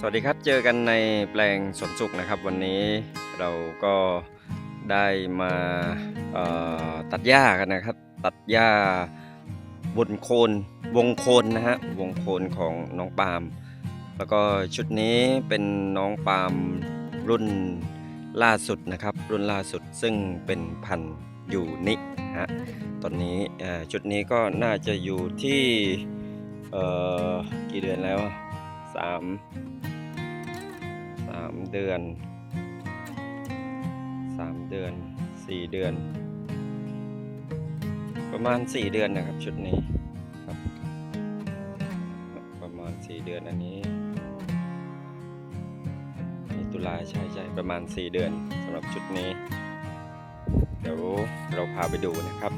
สวัสดีครับ เจอกันในแปลงสวนสุขนะครับ วันนี้เราก็ได้มาตัดหญ้ากันนะครับ ตัดหญ้าบนโคนวงโคนนะฮะวงโคนของน้องปาล์มแล้วก็ชุดนี้เป็นน้องปาล์มรุ่นล่าสุดนะครับ รุ่นล่าสุดซึ่งเป็นพันธุ์ยูนิฮะตอนนี้ชุดนี้ก็น่าจะอยู่ที่กี่เดือนแล้วสามามเดือนสามเดือนสี่เดือน ประมาณสี่เดือนนะครับชุดนี้ครับ ประมาณสี่เดือนอันนี้นี่ตุลาใช่ใช่ประมาณสี่เดือนสำหรับชุดนี้ เดี๋ยวเราพาไปดูนะครับ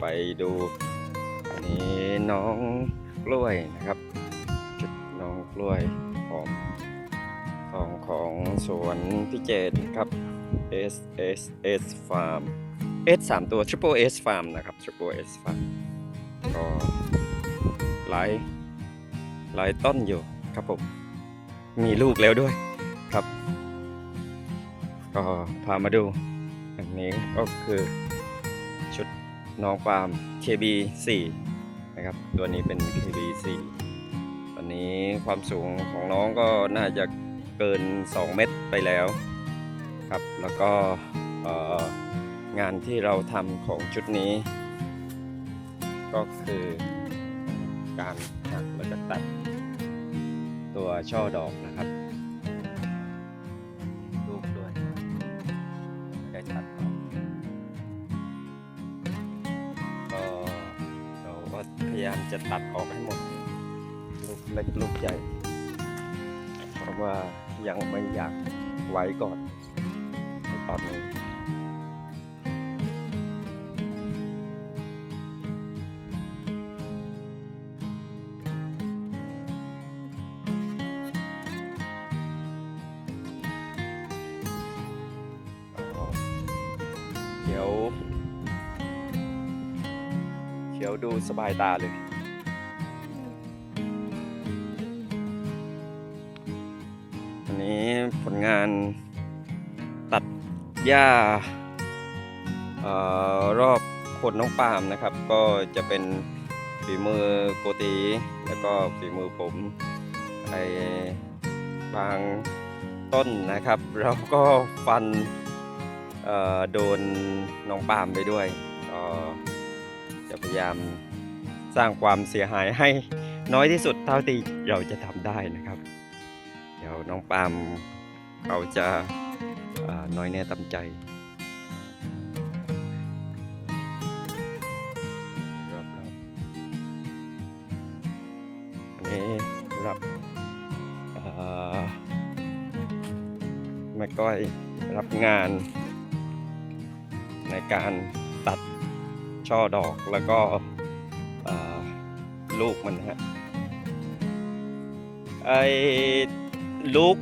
ไปดูอันนี้น้องกล้วยนะครับชุดน้องกล้วยหอม ของของสวนพิเจตครับ S S S Farm S สามตัว Triple S Farm นะครับ Triple S Farm ก็หลายหลายต้นอยู่ครับผม มีลูกแล้วด้วยครับ ก็พามาดู อันนี้ก็คือชุดน้องปาล์ม KB 4นะครับ ตัวนี้เป็น KB 4ตอนนี้ความสูงของน้องก็น่าจะ เกิน 2 เมตรไปแล้วครับ แล้วก็องานที่เราทำของชุดนี้ ก็คือการหักแล้วก็ตัดตัวช่อดอกนะครับลูกด้วยไม่ได้ตัดออกก็เราก็พยายามจะตัดออกให้หมด ลูกเล็กลูกใหญ่ เพราว่ายังไม่อยากไว้ก่อนในตอนนี้เขียว เขียวดูสบายตาเลย ผลงานตัดหญ้าออรอบโคนน้องปาล์มนะครับ ก็จะเป็นฝีมือโกตี แล้วก็ฝีมือผมไอบางต้นนะครับเราก็ฟันโดนน้องปาล์มไปด้วยก็จะพยายามสร้างความเสียหายให้น้อยที่สุดเท่าที่เราจะทำได้นะครับ เดี๋ยวน้องปาล์ม เขาจะน้อยแน่ตำใจรอบๆอันนี้รับแม่ก้อยรับงาน ในการตัดช่อดอกแล้วก็ลูกมันฮะไอลูก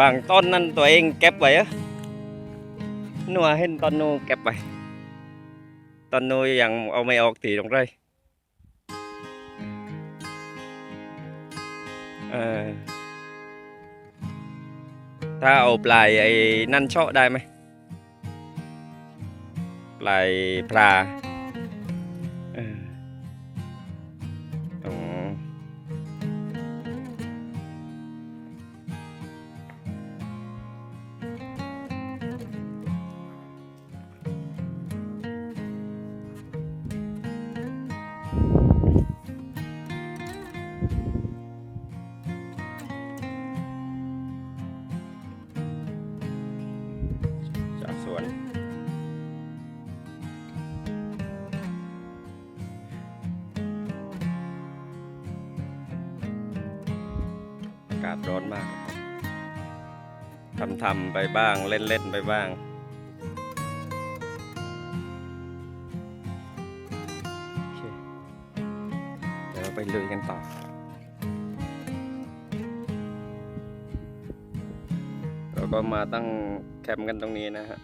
บางต้นนั่นตัวเองเก็บไว้อะนัวเห็นตอนนูเก็บไว้ต วน อากาศร้อนมากทำทำๆไปบ้างเล่นเล่นๆไปบ้าง เดี๋ยวไปลุยกันต่อเราก็มาตั้งแคมป์กันตรงนี้นะฮะ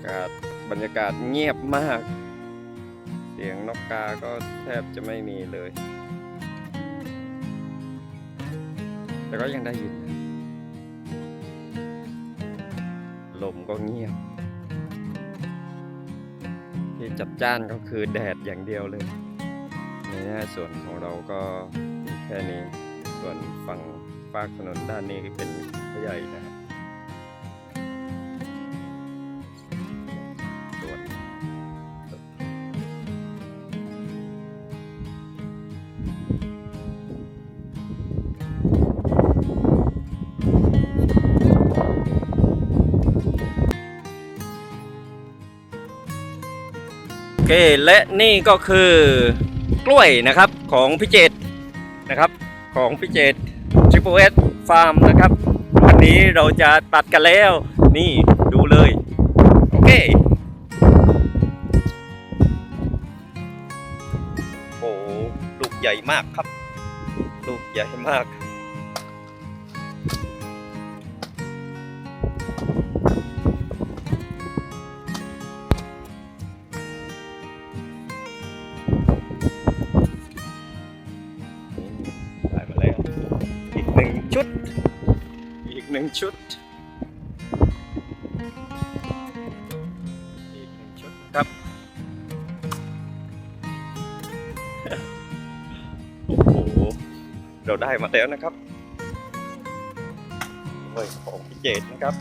ากาศบรรยากาศเงียบมาก เสียงนกกาก็แทบจะไม่มีเลย แต่ก็ยังได้ยิน ลมก็เงียบ ที่จัดจ้านก็คือแดดอย่างเดียวเลยนี่นส่วนของเราก็แค่นี้ ส่วนฝั่งฝากถนนด้านนี้เป็นใหญ่นะ เคและนี่ก็คือกล้วยนะครับของพี่เจตนะครับของพี่เจต Triple S Farm นะครับวันนี้เราจะตัดกันแล้วนี่ดูเลย โอเคโอ้ลูกใหญ่มากครับ ลูกใหญ่มาก หนึ่งชุด อีกหนึ่งชุด อีกหนึ่งชุดครับ โอ้โห เราได้มาแล้วนะครับเฮ้ยของพี่เจตนะครับ